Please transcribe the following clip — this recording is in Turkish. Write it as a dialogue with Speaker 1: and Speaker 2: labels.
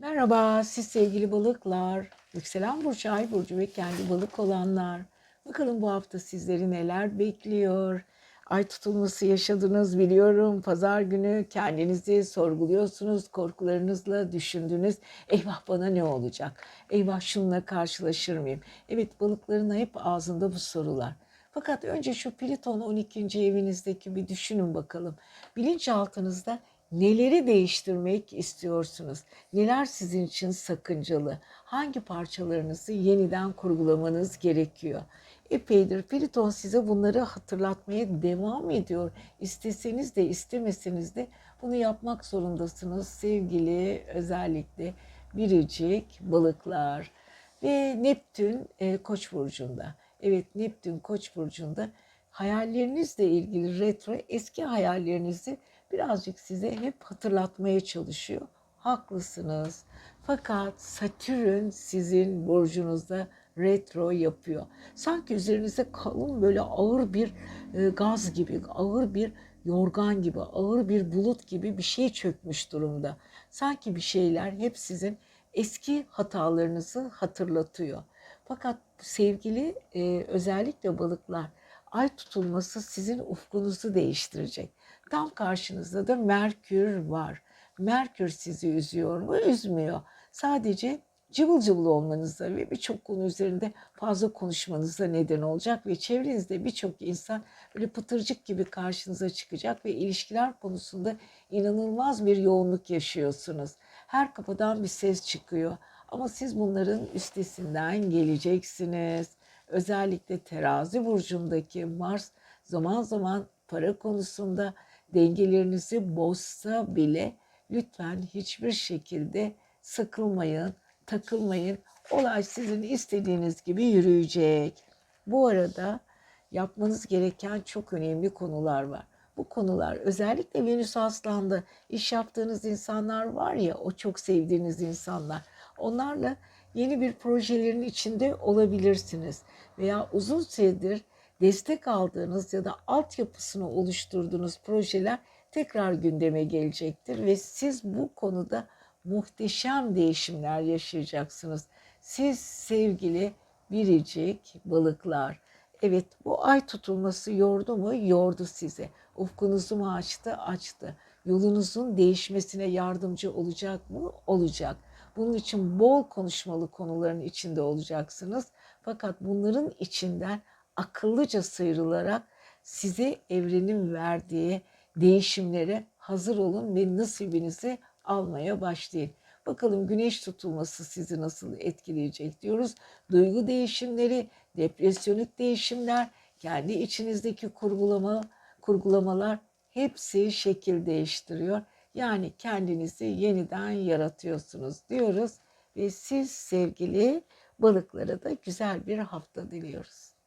Speaker 1: Merhaba siz sevgili balıklar, yükselen burcu, ay burcu ve kendi balık olanlar. Bakalım bu hafta sizleri neler bekliyor? Ay tutulması yaşadınız biliyorum. Pazar günü kendinizi sorguluyorsunuz, korkularınızla düşündünüz. Eyvah bana ne olacak? Eyvah şununla karşılaşır mıyım? Evet balıkların hep ağzında bu sorular. Fakat önce şu Plüton 12. evinizdeki bir düşünün bakalım. Bilinçaltınızda neleri değiştirmek istiyorsunuz? Neler sizin için sakıncalı? Hangi parçalarınızı yeniden kurgulamanız gerekiyor? Epeydir Plüton size bunları hatırlatmaya devam ediyor. İsteseniz de istemeseniz de bunu yapmak zorundasınız sevgili özellikle biricik balıklar. Ve Neptün e, Koç burcunda. Evet Neptün Koç burcunda hayallerinizle ilgili retro eski hayallerinizi birazcık size hep hatırlatmaya çalışıyor. Haklısınız. Fakat Satürn sizin burcunuzda retro yapıyor. Sanki üzerinize kalın böyle ağır bir e, gaz gibi, ağır bir yorgan gibi, ağır bir bulut gibi bir şey çökmüş durumda. Sanki bir şeyler hep sizin eski hatalarınızı hatırlatıyor. Fakat sevgili e, özellikle balıklar ay tutulması sizin ufkunuzu değiştirecek. Tam karşınızda da Merkür var. Merkür sizi üzüyor mu? Üzmüyor. Sadece cıvıl cıvıl olmanıza ve birçok konu üzerinde fazla konuşmanıza neden olacak ve çevrenizde birçok insan böyle pıtırcık gibi karşınıza çıkacak ve ilişkiler konusunda inanılmaz bir yoğunluk yaşıyorsunuz. Her kapıdan bir ses çıkıyor ama siz bunların üstesinden geleceksiniz. Özellikle terazi burcundaki Mars zaman zaman para konusunda dengelerinizi bozsa bile lütfen hiçbir şekilde sıkılmayın, takılmayın. Olay sizin istediğiniz gibi yürüyecek. Bu arada yapmanız gereken çok önemli konular var. Bu konular özellikle Venüs Aslan'da iş yaptığınız insanlar var ya o çok sevdiğiniz insanlar. Onlarla yeni bir projelerin içinde olabilirsiniz. Veya uzun süredir destek aldığınız ya da altyapısını oluşturduğunuz projeler tekrar gündeme gelecektir ve siz bu konuda muhteşem değişimler yaşayacaksınız. Siz sevgili biricik balıklar. Evet bu ay tutulması yordu mu? Yordu sizi. Ufkunuzu mu açtı? Açtı. Yolunuzun değişmesine yardımcı olacak mı? Olacak. Bunun için bol konuşmalı konuların içinde olacaksınız. Fakat bunların içinden akıllıca sıyrılarak size evrenin verdiği değişimlere hazır olun ve nasibinizi almaya başlayın. Bakalım güneş tutulması sizi nasıl etkileyecek diyoruz. Duygu değişimleri, depresyonik değişimler, kendi içinizdeki kurgulama, kurgulamalar hepsi şekil değiştiriyor. Yani kendinizi yeniden yaratıyorsunuz diyoruz ve siz sevgili balıklara da güzel bir hafta diliyoruz.